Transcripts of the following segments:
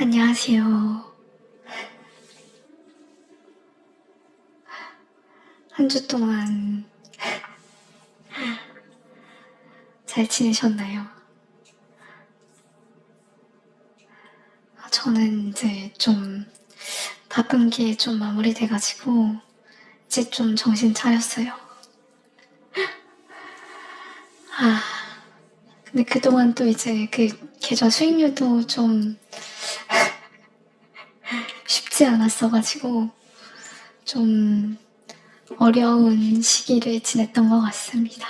안녕하세요. 한 주 동안 잘 지내셨나요? 아, 저는 이제 좀 바쁜 게 좀 마무리돼가지고 이제 좀 정신 차렸어요. 아, 근데 그동안 또 이제 그 계좌 수익률도 좀 쉽지 않았어가지고 좀 어려운 시기를 지냈던 것 같습니다.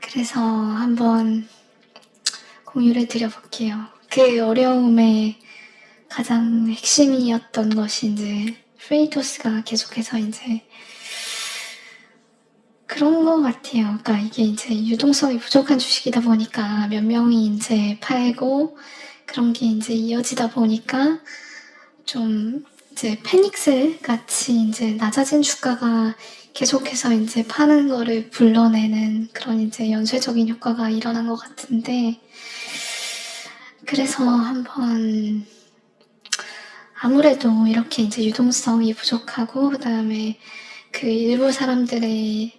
그래서 한번 공유를 드려볼게요. 그 어려움의 가장 핵심이었던 것이 이제 프레이토스가 계속해서 이제 그런 것 같아요. 그러니까 이게 이제 유동성이 부족한 주식이다 보니까 몇 명이 이제 팔고 그런 게 이제 이어지다 보니까 좀 이제 페닉스 같이 이제 낮아진 주가가 계속해서 이제 파는 거를 불러내는 그런 이제 연쇄적인 효과가 일어난 것 같은데 그래서 한번 아무래도 이렇게 이제 유동성이 부족하고 그 다음에 그 일부 사람들의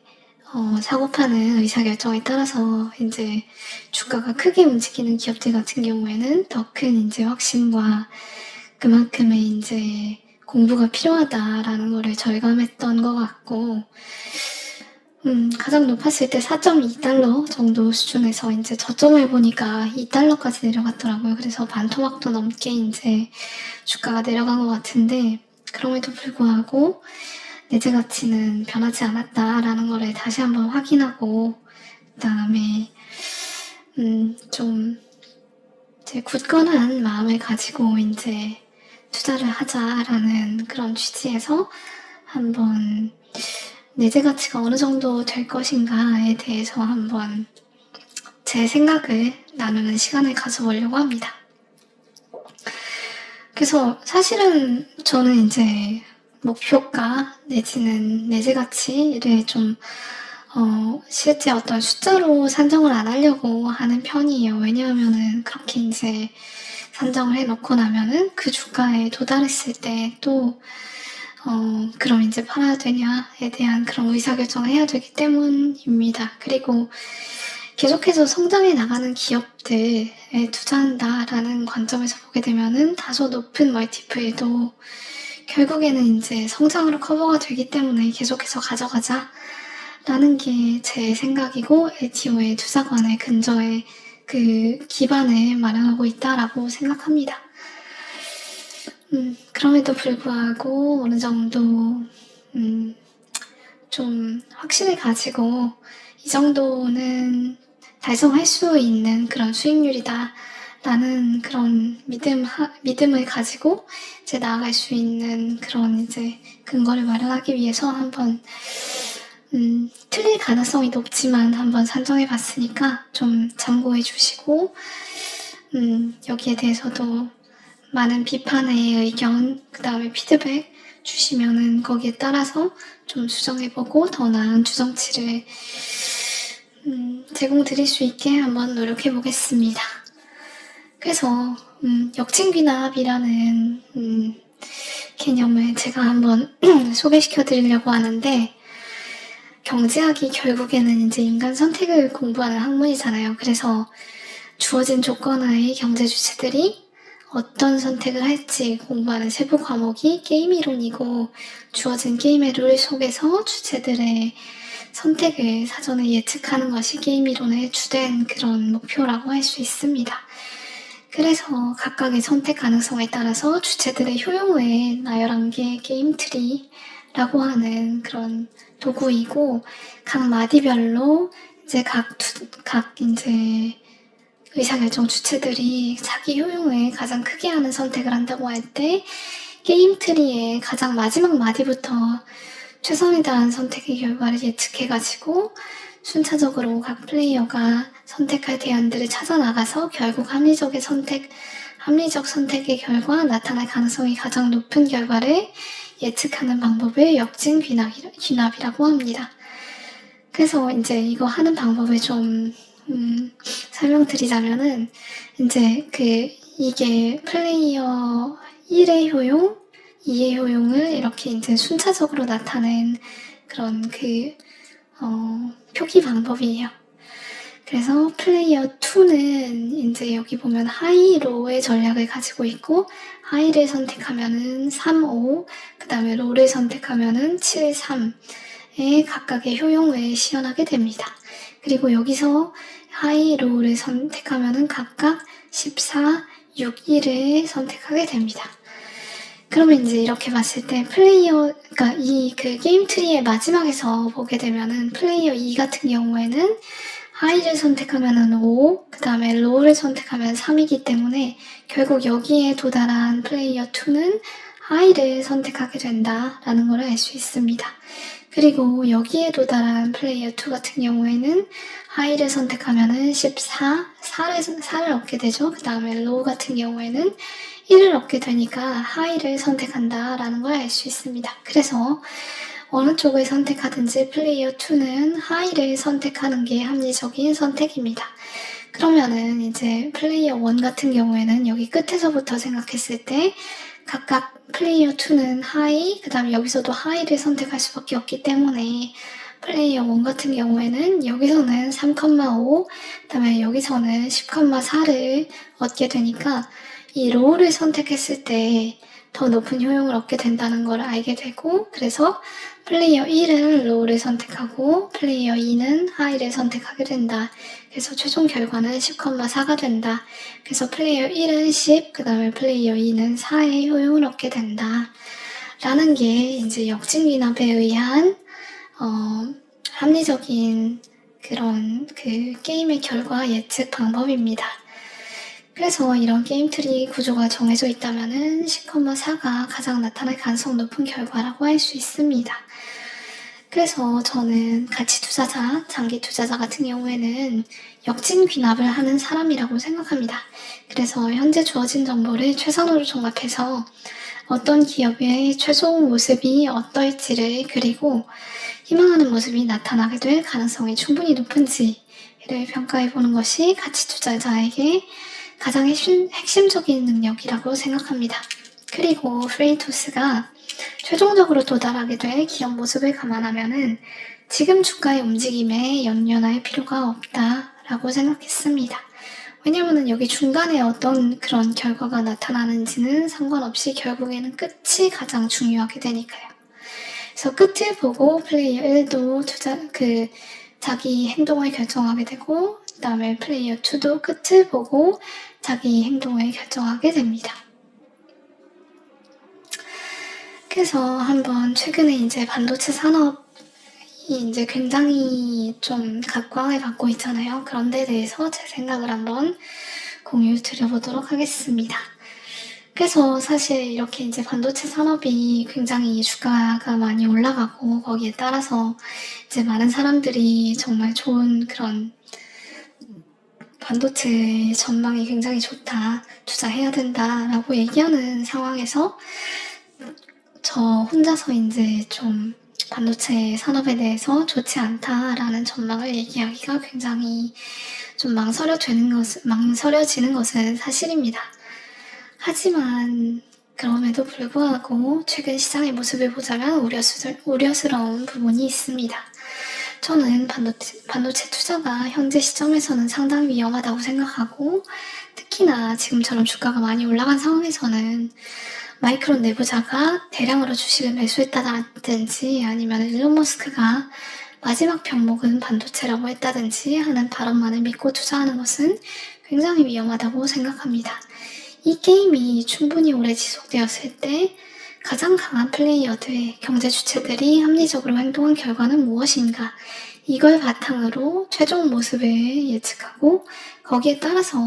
어, 사고 파는 의사결정에 따라서 이제 주가가 크게 움직이는 기업들 같은 경우에는 더 큰 이제 확신과 그만큼의 이제 공부가 필요하다라는 거를 절감했던 것 같고, 음, 가장 높았을 때 4.2달러 정도 수준에서 이제 저점을 보니까 2달러까지 내려갔더라고요. 그래서 반토막도 넘게 이제 주가가 내려간 것 같은데, 그럼에도 불구하고 내재 가치는 변하지 않았다라는 거를 다시 한번 확인하고, 그 다음에, 음, 좀, 이제 굳건한 마음을 가지고 이제 투자를 하자라는 그런 취지에서 한번 내재 가치가 어느 정도 될 것인가에 대해서 한번 제 생각을 나누는 시간을 가져보려고 합니다. 그래서 사실은 저는 이제 목표가 내지는 내재 가치를 좀 어, 실제 어떤 숫자로 산정을 안 하려고 하는 편이에요. 왜냐하면은 그렇게 이제 산정을 해놓고 나면은 그 주가에 도달했을 때 또, 어, 그럼 이제 팔아야 되냐에 대한 그런 의사결정을 해야 되기 때문입니다. 그리고 계속해서 성장해 나가는 기업들에 투자한다라는 관점에서 보게 되면은 다소 높은 멀티플도 결국에는 이제 성장으로 커버가 되기 때문에 계속해서 가져가자. 라는 게 제 생각이고 LTO의 투자관의 근저에 그 기반을 마련하고 있다라고 생각합니다. 음, 그럼에도 불구하고 어느 정도 음, 좀 확신을 가지고 이 정도는 달성할 수 있는 그런 수익률이다. 라는 그런 믿음, 하, 믿음을 가지고 이제 나아갈 수 있는 그런 이제 근거를 마련하기 위해서 한번 음, 틀릴 가능성이 높지만 한번 산정해 봤으니까 좀 참고해 주시고, 음, 여기에 대해서도 많은 비판의 의견, 그 다음에 피드백 주시면은 거기에 따라서 좀 수정해보고 더 나은 주정치를 음, 제공 드릴 수 있게 한번 노력해 보겠습니다. 그래서 음, 역진귀납이라는 음, 개념을 제가 한번 소개시켜 드리려고 하는데 경제학이 결국에는 이제 인간 선택을 공부하는 학문이잖아요. 그래서 주어진 조건하에 경제 주체들이 어떤 선택을 할지 공부하는 세부 과목이 게임 이론이고 주어진 게임의 룰 속에서 주체들의 선택을 사전에 예측하는 것이 게임 이론의 주된 그런 목표라고 할 수 있습니다. 그래서 각각의 선택 가능성에 따라서 주체들의 효용을 나열한 게 게임 트리 라고 하는 그런 도구이고 각 마디별로 이제 각, 두, 각 이제 의사결정 주체들이 자기 효용을 가장 크게 하는 선택을 한다고 할 때 게임 트리의 가장 마지막 마디부터 최선에 다한 선택의 결과를 예측해가지고 순차적으로 각 플레이어가 선택할 대안들을 찾아 나가서 결국 합리적의 선택, 합리적 선택의 결과 나타날 가능성이 가장 높은 결과를 예측하는 방법을 역진 귀납 이라고 합니다. 그래서 이제 이거 하는 방법을 좀 음, 설명드리자면은 이제 그 이게 플레이어 1의 효용, 2의 효용을 이렇게 이제 순차적으로 나타낸 그런 그, 어, 표기 방법이에요. 그래서 플레이어 2는 이제 여기 보면 하이로의 전략을 가지고 있고, 하이를 선택하면은 3, 5, 그 다음에 로를 선택하면은 7, 3의 각각의 효용을 시연하게 됩니다. 그리고 여기서 하이, 로를 선택하면은 각각 14, 6, 1을 선택하게 됩니다. 그러면 이제 이렇게 봤을 때 플레이어, 그러니까 이 그 게임 트리의 마지막에서 보게 되면은 플레이어 2 같은 경우에는 하이를 선택하면은 5, 그 다음에 로우를 선택하면 3이기 때문에 결국 여기에 도달한 플레이어 2는 하이를 선택하게 된다라는 걸 알 수 있습니다. 그리고 여기에 도달한 플레이어 2 같은 경우에는 하이를 선택하면은 14, 4를, 4를 얻게 되죠. 그 다음에 로우 같은 경우에는 1을 얻게 되니까 하이를 선택한다라는 걸 알 수 있습니다. 그래서 어느 쪽을 선택하든지 플레이어 2는 하이를 선택하는 게 합리적인 선택입니다. 그러면은 이제 플레이어 1 같은 경우에는 여기 끝에서부터 생각했을 때 각각 플레이어 2는 하이, 그 다음에 여기서도 하이를 선택할 수밖에 없기 때문에 플레이어 1 같은 경우에는 여기서는 3,5, 그 다음에 여기서는 10,4를 얻게 되니까 이 로우를 선택했을 때 더 높은 효용을 얻게 된다는 걸 알게 되고 그래서 플레이어 1은 로우를 선택하고 플레이어 2는 하이를 선택하게 된다. 그래서 최종 결과는 10,4가 된다. 그래서 플레이어 1은 10, 그 다음에 플레이어 2는 4의 효용을 얻게 된다. 라는 게 이제 역진귀납에 의한 어, 합리적인 그런 그 게임의 결과 예측 방법입니다. 그래서 이런 게임 트리 구조가 정해져 있다면은 10,4가 가장 나타날 가능성 높은 결과라고 할 수 있습니다. 그래서 저는 가치 투자자, 장기 투자자 같은 경우에는 역진 귀납을 하는 사람이라고 생각합니다. 그래서 현재 주어진 정보를 최선으로 종합해서 어떤 기업의 최종 모습이 어떨지를 그리고 희망하는 모습이 나타나게 될 가능성이 충분히 높은지를 평가해 보는 것이 가치 투자자에게 가장 핵심, 핵심적인 능력이라고 생각합니다. 그리고 프레이토스가 최종적으로 도달하게 될 기업 모습을 감안하면은 지금 주가의 움직임에 연연할 필요가 없다라고 생각했습니다. 왜냐면은 여기 중간에 어떤 그런 결과가 나타나는지는 상관없이 결국에는 끝이 가장 중요하게 되니까요. 그래서 끝을 보고 플레이어 1도 투자, 그, 자기 행동을 결정하게 되고, 그 다음에 플레이어 2도 끝을 보고 자기 행동을 결정하게 됩니다. 그래서 한번 최근에 이제 반도체 산업이 이제 굉장히 좀 각광을 받고 있잖아요. 그런 데 대해서 제 생각을 한번 공유 드려보도록 하겠습니다. 그래서 사실 이렇게 이제 반도체 산업이 굉장히 주가가 많이 올라가고 거기에 따라서 이제 많은 사람들이 정말 좋은 그런 반도체 전망이 굉장히 좋다, 투자해야 된다 라고 얘기하는 상황에서 저 혼자서 이제 좀 반도체 산업에 대해서 좋지 않다라는 전망을 얘기하기가 굉장히 좀 망설여지는 것은, 망설여지는 것은 사실입니다. 하지만 그럼에도 불구하고 최근 시장의 모습을 보자면 우려스, 우려스러운 부분이 있습니다. 저는 반도체, 반도체 투자가 현재 시점에서는 상당히 위험하다고 생각하고 특히나 지금처럼 주가가 많이 올라간 상황에서는 마이크론 내부자가 대량으로 주식을 매수했다든지 아니면 일론 머스크가 마지막 병목은 반도체라고 했다든지 하는 발언만을 믿고 투자하는 것은 굉장히 위험하다고 생각합니다. 이 게임이 충분히 오래 지속되었을 때 가장 강한 플레이어들, 경제 주체들이 합리적으로 행동한 결과는 무엇인가? 이걸 바탕으로 최종 모습을 예측하고 거기에 따라서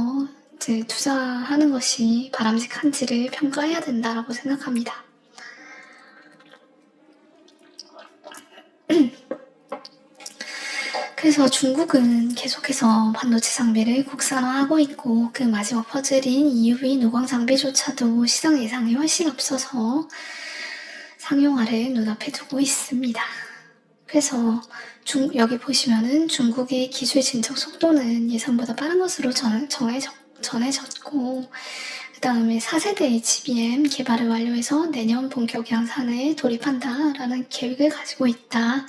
이제 투자하는 것이 바람직한지를 평가해야 된다라고 생각합니다. 그래서 중국은 계속해서 반도체 장비를 국산화하고 있고 그 마지막 퍼즐인 EUV 노광 장비조차도 시장 예상이 훨씬 앞서서 상용화를 눈앞에 두고 있습니다. 그래서 중, 여기 보시면은 중국의 기술 진척 속도는 예상보다 빠른 것으로 전, 정해져, 전해졌고 다음에 4세대 HBM 개발을 완료해서 내년 본격 양산에 돌입한다라는 계획을 가지고 있다.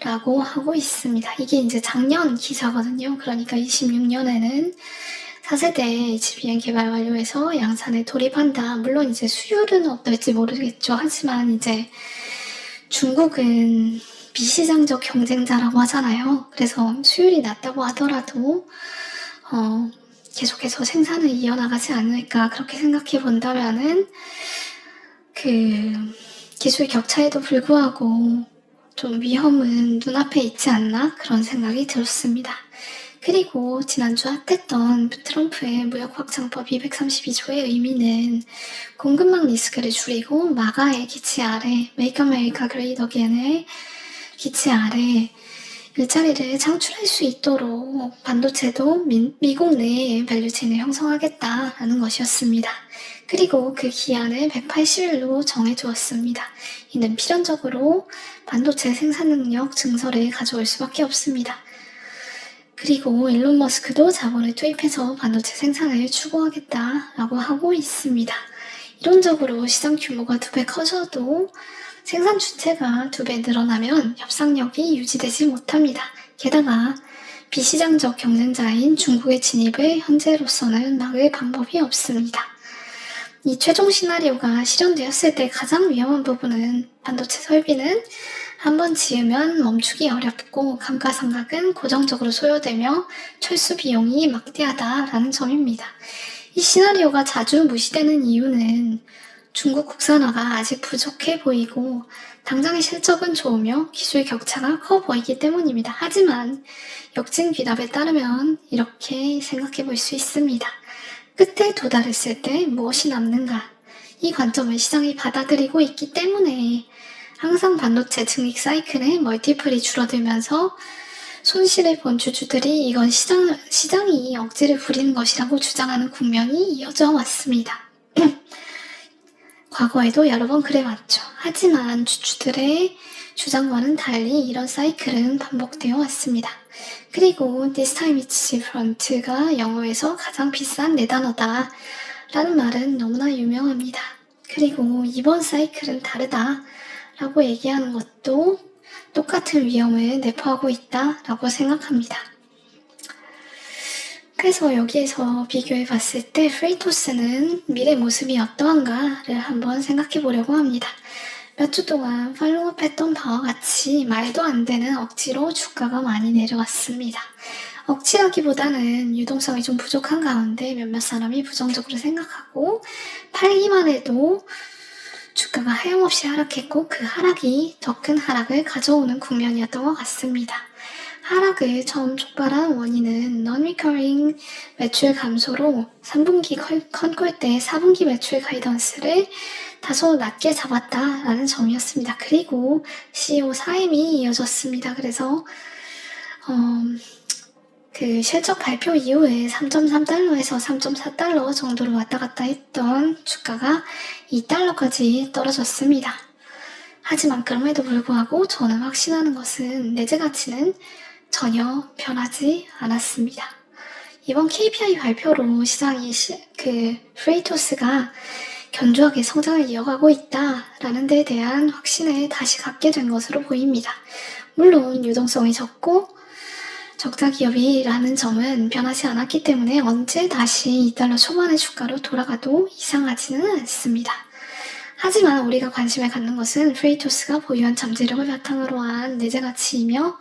라고 하고 있습니다. 이게 이제 작년 기사거든요. 그러니까 26년에는 4세대 HBM 개발 완료해서 양산에 돌입한다. 물론 이제 수율은 어떨지 모르겠죠. 하지만 이제 중국은 비시장적 경쟁자라고 하잖아요. 그래서 수율이 낮다고 하더라도 어, 계속해서 생산을 이어나가지 않을까 그렇게 생각해 본다면은 그 기술 격차에도 불구하고 좀 위험은 눈앞에 있지 않나 그런 생각이 들었습니다. 그리고 지난주 핫했던 트럼프의 무역 확장법 232조의 의미는 공급망 리스크를 줄이고 마가의 기치 아래 메이크 아메리카 그레이더 겐의 기치 아래 일자리를 창출할 수 있도록 반도체도 미, 미국 내에 밸류체인을 형성하겠다라는 것이었습니다. 그리고 그 기한을 180일로 정해주었습니다. 이는 필연적으로 반도체 생산 능력 증설을 가져올 수밖에 없습니다. 그리고 일론 머스크도 자본을 투입해서 반도체 생산을 추구하겠다라고 하고 있습니다. 이론적으로 시장 규모가 두 배 커져도 생산 주체가 두 배 늘어나면 협상력이 유지되지 못합니다. 게다가 비시장적 경쟁자인 중국의 진입을 현재로서는 막을 방법이 없습니다. 이 최종 시나리오가 실현되었을 때 가장 위험한 부분은 반도체 설비는 한번 지으면 멈추기 어렵고 감가상각은 고정적으로 소요되며 철수 비용이 막대하다라는 점입니다. 이 시나리오가 자주 무시되는 이유는 중국 국산화가 아직 부족해 보이고 당장의 실적은 좋으며 기술 격차가 커 보이기 때문입니다. 하지만 역진 귀납에 따르면 이렇게 생각해 볼 수 있습니다. 끝에 도달했을 때 무엇이 남는가? 이 관점을 시장이 받아들이고 있기 때문에 항상 반도체 증익 사이클의 멀티플이 줄어들면서 손실을 본 주주들이 이건 시장, 시장이 억지를 부리는 것이라고 주장하는 국면이 이어져 왔습니다. 과거에도 여러 번 그래왔죠. 하지만 주주들의 주장과는 달리 이런 사이클은 반복되어 왔습니다. 그리고 This time it's different가 영어에서 가장 비싼 네 단어다 라는 말은 너무나 유명합니다. 그리고 이번 사이클은 다르다 라고 얘기하는 것도 똑같은 위험을 내포하고 있다 라고 생각합니다. 그래서 여기에서 비교해 봤을 때 프레이토스는 미래 모습이 어떠한가를 한번 생각해 보려고 합니다. 몇 주 동안 팔로업 했던 바와 같이 말도 안 되는 억지로 주가가 많이 내려왔습니다. 억지라기보다는 유동성이 좀 부족한 가운데 몇몇 사람이 부정적으로 생각하고 팔기만 해도 주가가 하염없이 하락했고 그 하락이 더 큰 하락을 가져오는 국면이었던 것 같습니다. 하락을 처음 촉발한 원인은 non-recurring 매출 감소로 3분기 컨콜 때 4분기 매출 가이던스를 다소 낮게 잡았다라는 점이었습니다. 그리고 CEO 사임이 이어졌습니다. 그래서 어, 그 실적 발표 이후에 3.3달러에서 3.4달러 정도로 왔다 갔다 했던 주가가 2달러까지 떨어졌습니다. 하지만 그럼에도 불구하고 저는 확신하는 것은 내재 가치는 전혀 변하지 않았습니다. 이번 KPI 발표로 시장이 시, 그 프레이토스가 견조하게 성장을 이어가고 있다라는 데 대한 확신을 다시 갖게 된 것으로 보입니다. 물론 유동성이 적고 적자 기업이라는 점은 변하지 않았기 때문에 언제 다시 2달러 초반의 주가로 돌아가도 이상하지는 않습니다. 하지만 우리가 관심을 갖는 것은 프레이토스가 보유한 잠재력을 바탕으로 한 내재 가치이며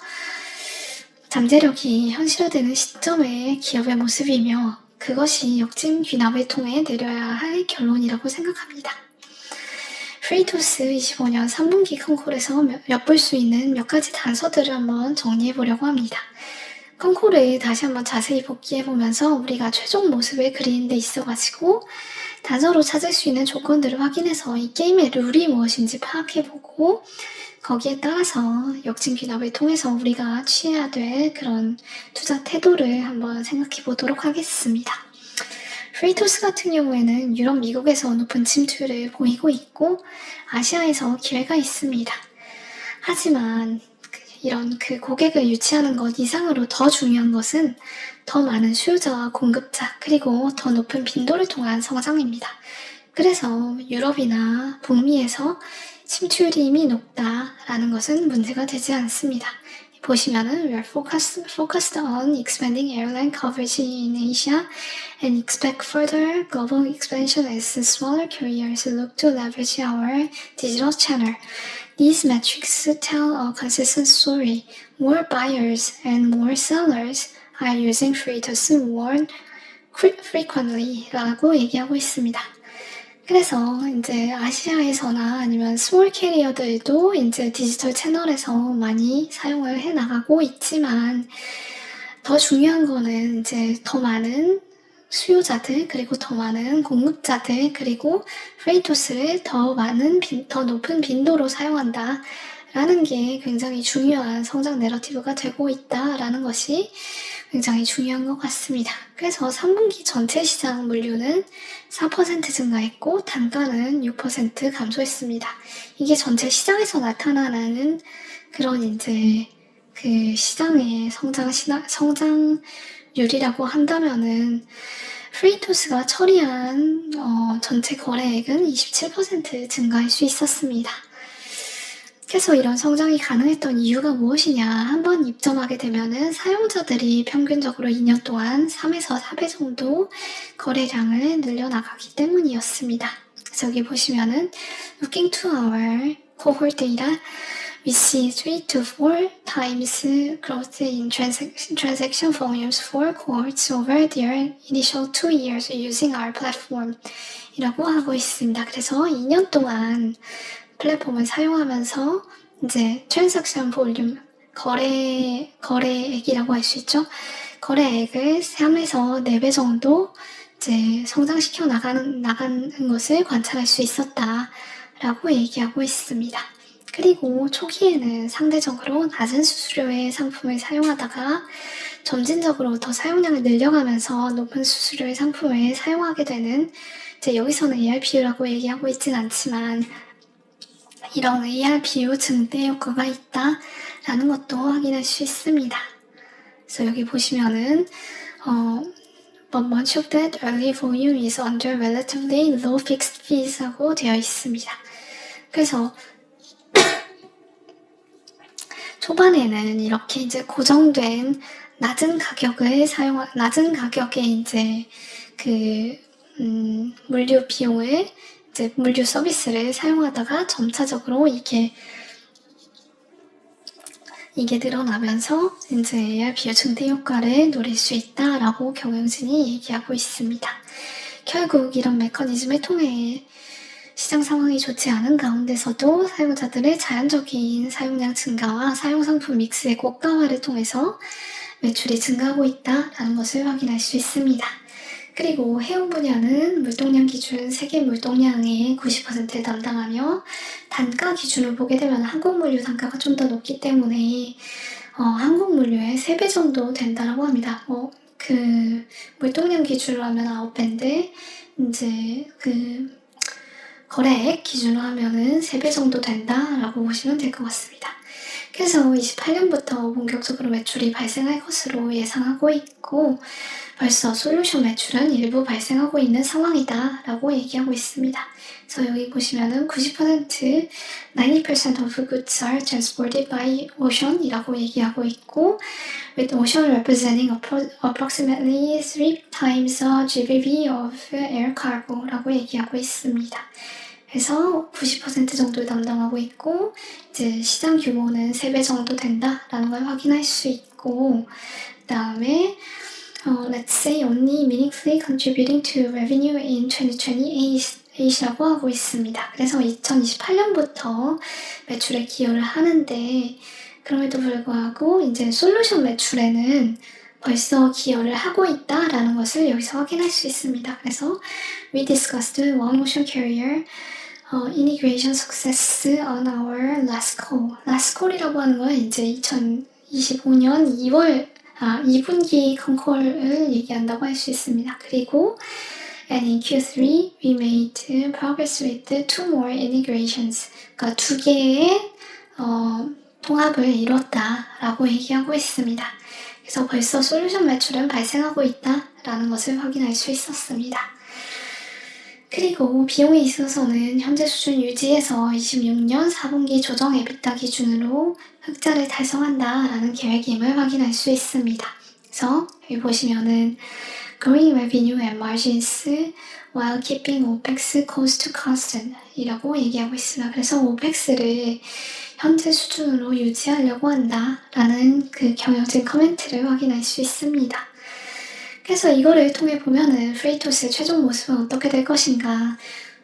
잠재력이 현실화되는 시점의 기업의 모습이며 그것이 역진 귀납을 통해 내려야 할 결론이라고 생각합니다. 프레이토스 25년 3분기 컨콜에서 엿볼 수 있는 몇 가지 단서들을 한번 정리해 보려고 합니다. 컨콜을 다시 한번 자세히 복기해 보면서 우리가 최종 모습을 그리는 데 있어가지고 단서로 찾을 수 있는 조건들을 확인해서 이 게임의 룰이 무엇인지 파악해 보고 거기에 따라서 역진 귀납을 통해서 우리가 취해야 될 그런 투자 태도를 한번 생각해 보도록 하겠습니다. 프레이토스 같은 경우에는 유럽, 미국에서 높은 침투를 보이고 있고 아시아에서 기회가 있습니다. 하지만 이런 그 고객을 유치하는 것 이상으로 더 중요한 것은 더 많은 수요자와 공급자, 그리고 더 높은 빈도를 통한 성장입니다. 그래서 유럽이나 북미에서 침투율이 높다라는 것은 문제가 되지 않습니다. 보시면은 we are focused, focused on expanding airline coverage in Asia and expect further global expansion as smaller carriers look to leverage our digital channel. These metrics tell a consistent story. More buyers and more sellers are using Freightos more frequently 라고 얘기하고 있습니다. 그래서 이제 아시아에서나 아니면 스몰 캐리어들도 이제 디지털 채널에서 많이 사용을 해 나가고 있지만 더 중요한 거는 이제 더 많은 수요자들 그리고 더 많은 공급자들 그리고 프레이토스를 더 많은 빈, 더 높은 빈도로 사용한다 라는 게 굉장히 중요한 성장 내러티브가 되고 있다라는 것이 굉장히 중요한 것 같습니다. 그래서 3분기 전체 시장 물류는 4% 증가했고 단가는 6% 감소했습니다. 이게 전체 시장에서 나타나는 그런 이제 그 시장의 성장 성장률이라고 한다면은 프레이토스가 처리한 어, 전체 거래액은 27% 증가할 수 있었습니다. 그래서 이런 성장이 가능했던 이유가 무엇이냐 한번 입점하게 되면은 사용자들이 평균적으로 2년 동안 3에서 4배 정도 거래량을 늘려나가기 때문이었습니다. 여기 보시면은 looking to our cohort data see 3 to 4 times growth in transaction, transaction volumes for cohorts over their initial 2 years using our platform 이라고 하고 있습니다. 그래서 2년 동안 플랫폼을 사용하면서 이제 트랜삭션 볼륨 거래 거래액이라고 할 수 있죠. 거래액을 3에서 4배 정도 이제 성장시켜 나가는 나가는 것을 관찰할 수 있었다라고 얘기하고 있습니다. 그리고 초기에는 상대적으로 낮은 수수료의 상품을 사용하다가 점진적으로 더 사용량을 늘려가면서 높은 수수료의 상품을 사용하게 되는 이제 여기서는 ARPU라고 얘기하고 있진 않지만 이런 AR 비유 증대 효과가 있다 라는 것도 확인할 수 있습니다. 그래서 여기 보시면은 어, but much of that early volume is under relatively low fixed fees라고 되어 있습니다. 그래서 초반에는 이렇게 이제 고정된 낮은 가격을 사용, 낮은 가격에 이제 그, 음, 물류 비용을 이제 물류 서비스를 사용하다가 점차적으로 이게 이게 늘어나면서 이제 AR 비율 증대 효과를 노릴 수 있다라고 경영진이 얘기하고 있습니다. 결국 이런 메커니즘을 통해 시장 상황이 좋지 않은 가운데서도 사용자들의 자연적인 사용량 증가와 사용 상품 믹스의 고가화를 통해서 매출이 증가하고 있다라는 것을 확인할 수 있습니다. 그리고 해운 분야는 물동량 기준 세계 물동량의 90%를 담당하며 단가 기준을 보게 되면 한국 물류 단가가 좀 더 높기 때문에 어, 한국 물류의 3배 정도 된다라고 합니다. 뭐, 그 물동량 기준으로 하면 9배인데 이제 그 거래액 기준으로 하면은 3배 정도 된다라고 보시면 될 것 같습니다. 그래서 28년부터 본격적으로 매출이 발생할 것으로 예상하고 있고 벌써 솔루션 매출은 일부 발생하고 있는 상황이다 라고 얘기하고 있습니다. 그래서 여기 보시면은 90% 90% of goods are transported by ocean 이라고 얘기하고 있고 with ocean representing approximately 3 times the GBV of air cargo 라고 얘기하고 있습니다. 그래서 90% 정도를 담당하고 있고 이제 시장 규모는 3배 정도 된다라는 걸 확인할 수 있고 그 다음에 어, let's say only meaningfully contributing to revenue in 2028이라고 하고 있습니다. 그래서 2028년부터 매출에 기여를 하는데 그럼에도 불구하고 이제 솔루션 매출에는 벌써 기여를 하고 있다라는 것을 여기서 확인할 수 있습니다. 그래서 we discussed One Ocean Carrier 어, integration success on our last call. last call이라고 하는 건 이제 2025년 2월 아, 2분기 컨콜을 얘기한다고 할 수 있습니다. 그리고 and in Q3 we made progress with two more integrations. 그러니까 두 개의 어, 통합을 이뤘다라고 얘기하고 있습니다. 그래서 벌써 솔루션 매출은 발생하고 있다라는 것을 확인할 수 있었습니다. 그리고 비용에 있어서는 현재 수준 유지해서 26년 4분기 조정 EBITDA 기준으로 흑자를 달성한다라는 계획임을 확인할 수 있습니다. 그래서 여기 보시면은 growing revenue and margins while keeping OPEX cost constant 이라고 얘기하고 있습니다. 그래서 OPEX를 현재 수준으로 유지하려고 한다 라는 그 경영진 커멘트를 확인할 수 있습니다. 그래서 이거를 통해 보면은 프레이토스의 최종 모습은 어떻게 될 것인가.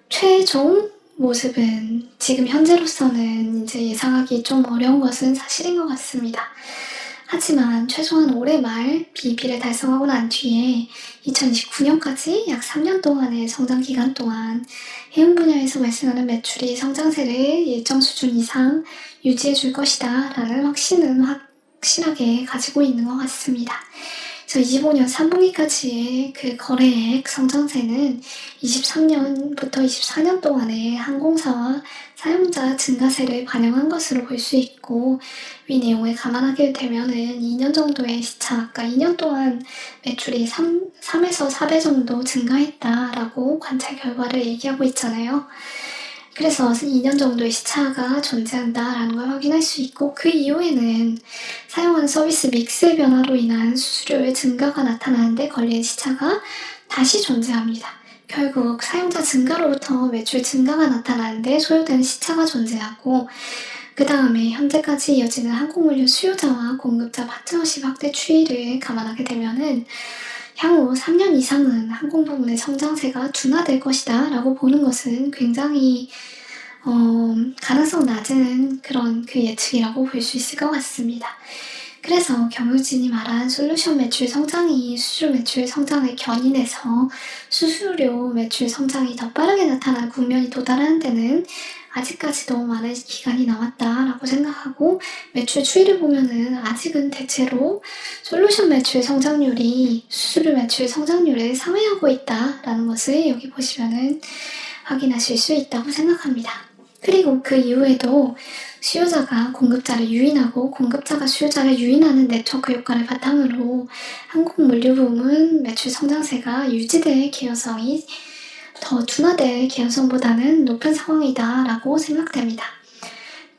최종 모습은 지금 현재로서는 이제 예상하기 좀 어려운 것은 사실인 것 같습니다. 하지만 최소한 올해 말 BEP를 달성하고 난 뒤에 2029년까지 약 3년 동안의 성장 기간 동안 해운 분야에서 발생하는 매출이 성장세를 일정 수준 이상 유지해 줄 것이다 라는 확신은 확실하게 가지고 있는 것 같습니다. 그래서 25년 3분기까지의 그 거래액 성장세는 23년부터 24년 동안의 항공사와 사용자 증가세를 반영한 것으로 볼 수 있고 위 내용을 감안하게 되면은 2년 정도의 시차, 그러니까 2년 동안 매출이 3, 3에서 4배 정도 증가했다라고 관찰 결과를 얘기하고 있잖아요. 그래서 2년 정도의 시차가 존재한다라는 걸 확인할 수 있고 그 이후에는 사용하는 서비스 믹스의 변화로 인한 수수료의 증가가 나타나는데 걸린 시차가 다시 존재합니다. 결국 사용자 증가로부터 매출 증가가 나타나는데 소요되는 시차가 존재하고 그 다음에 현재까지 이어지는 항공물류 수요자와 공급자 파트너십 확대 추이를 감안하게 되면은 향후 3년 이상은 항공 부문의 성장세가 둔화될 것이다 라고 보는 것은 굉장히 어, 가능성 낮은 그런 그 예측이라고 볼 수 있을 것 같습니다. 그래서 경유진이 말한 솔루션 매출 성장이 수수료 매출 성장을 견인해서 수수료 매출 성장이 더 빠르게 나타난 국면이 도달하는 데는 아직까지도 많은 기간이 남았다라고 생각하고 매출 추이를 보면은 아직은 대체로 솔루션 매출 성장률이 수수료 매출 성장률을 상회하고 있다라는 것을 여기 보시면은 확인하실 수 있다고 생각합니다. 그리고 그 이후에도 수요자가 공급자를 유인하고 공급자가 수요자를 유인하는 네트워크 효과를 바탕으로 한국 물류 부문 매출 성장세가 유지될 개연성이 더 둔화될 개연성보다는 높은 상황이다라고 생각됩니다.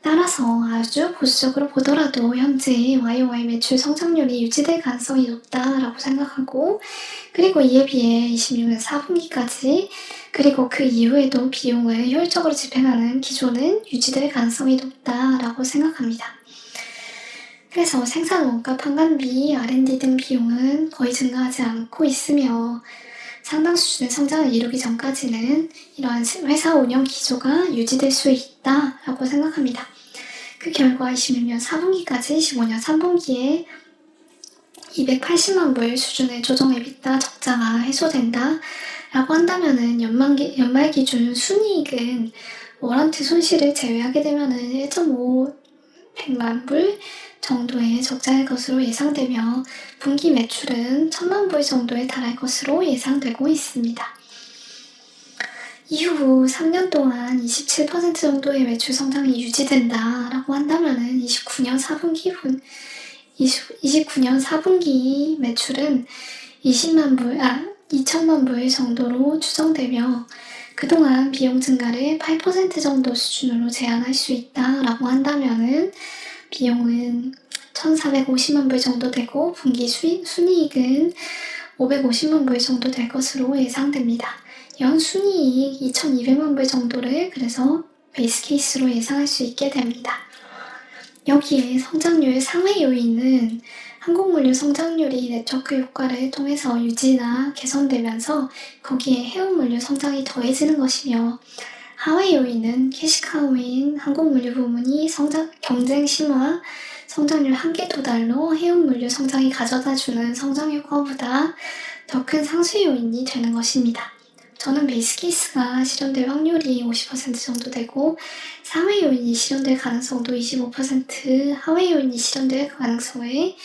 따라서 아주 보수적으로 보더라도 현재 YOY 매출 성장률이 유지될 가능성이 높다라고 생각하고 그리고 이에 비해 26년 4분기까지 그리고 그 이후에도 비용을 효율적으로 집행하는 기조는 유지될 가능성이 높다라고 생각합니다. 그래서 생산 원가, 판관비, R&D 등 비용은 거의 증가하지 않고 있으며 상당 수준의 성장을 이루기 전까지는 이러한 회사 운영 기조가 유지될 수 있다라고 생각합니다. 그 결과 26년 4분기까지 15년 3분기에 280만 불 수준의 조정 EBITDA 적자가 해소된다 라고 한다면은 연말, 연말 기준 순이익은 워런트 손실을 제외하게 되면은 1.5 100만 불 정도의 적자일 것으로 예상되며 분기 매출은 천만 불 정도에 달할 것으로 예상되고 있습니다. 이후 3년 동안 27% 정도의 매출 성장이 유지된다라고 한다면 29년 4분기 분 20, 29년 4분기 매출은 20만 불, 아, 2천만 불 정도로 추정되며 그동안 비용 증가를 8% 정도 수준으로 제한할 수 있다라고 한다면은 비용은 1,450만 불 정도 되고 분기 수익, 순이익은 550만 불 정도 될 것으로 예상됩니다. 연 순이익 2,200만 불 정도를 그래서 베이스 케이스로 예상할 수 있게 됩니다. 여기에 성장률 상회 요인은 항공물류 성장률이 네트워크 효과를 통해서 유지나 개선되면서 거기에 해운물류 성장이 더해지는 것이며 하위 요인은 캐시카우인 항공물류 부문이 성장, 경쟁 심화, 성장률 한계 도달로 해운 물류 성장이 가져다주는 성장 효과보다 더 큰 상수 요인이 되는 것입니다. 저는 베이스 케이스가 실현될 확률이 50% 정도 되고 상회 요인이 실현될 가능성도 25%, 하회 요인이 실현될 가능성을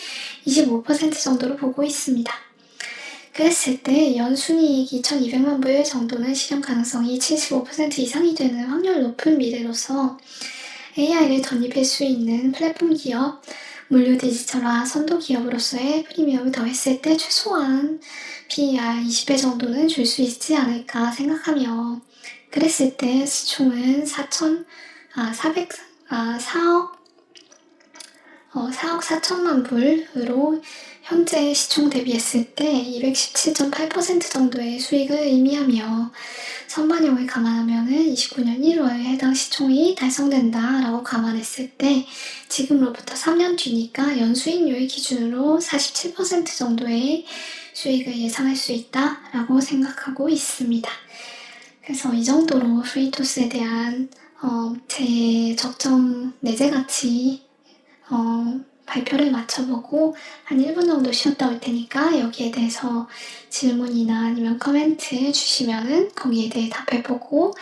25% 정도로 보고 있습니다. 그랬을 때 연순이익 2,200만 불 정도는 실현 가능성이 75% 이상이 되는 확률 높은 미래로서 AI를 덧입힐 수 있는 플랫폼 기업, 물류 디지털화 선도 기업으로서의 프리미엄을 더했을 때 최소한 PER 20배 정도는 줄 수 있지 않을까 생각하며 그랬을 때 시총은 4천, 아, 400, 아, 4억, 어, 4억 4천만 불으로 현재 시총 대비했을 때 217.8% 정도의 수익을 의미하며 선반영을 감안하면 29년 1월에 해당 시총이 달성된다 라고 감안했을 때 지금으로부터 3년 뒤니까 연수익률 기준으로 47% 정도의 수익을 예상할 수 있다 라고 생각하고 있습니다. 그래서 이 정도로 프리토스에 대한 어, 제 적정 내재 가치 어, 발표를 마쳐보고 한 1분 정도 쉬었다 올 테니까 여기에 대해서 질문이나 아니면 커멘트 주시면은 거기에 대해 답해보고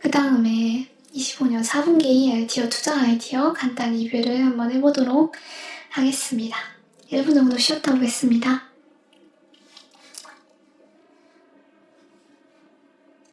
그 다음에 25년 4분기 LTO 투자 아이디어 간단 리뷰를 한번 해보도록 하겠습니다. 1분 정도 쉬었다 오겠습니다.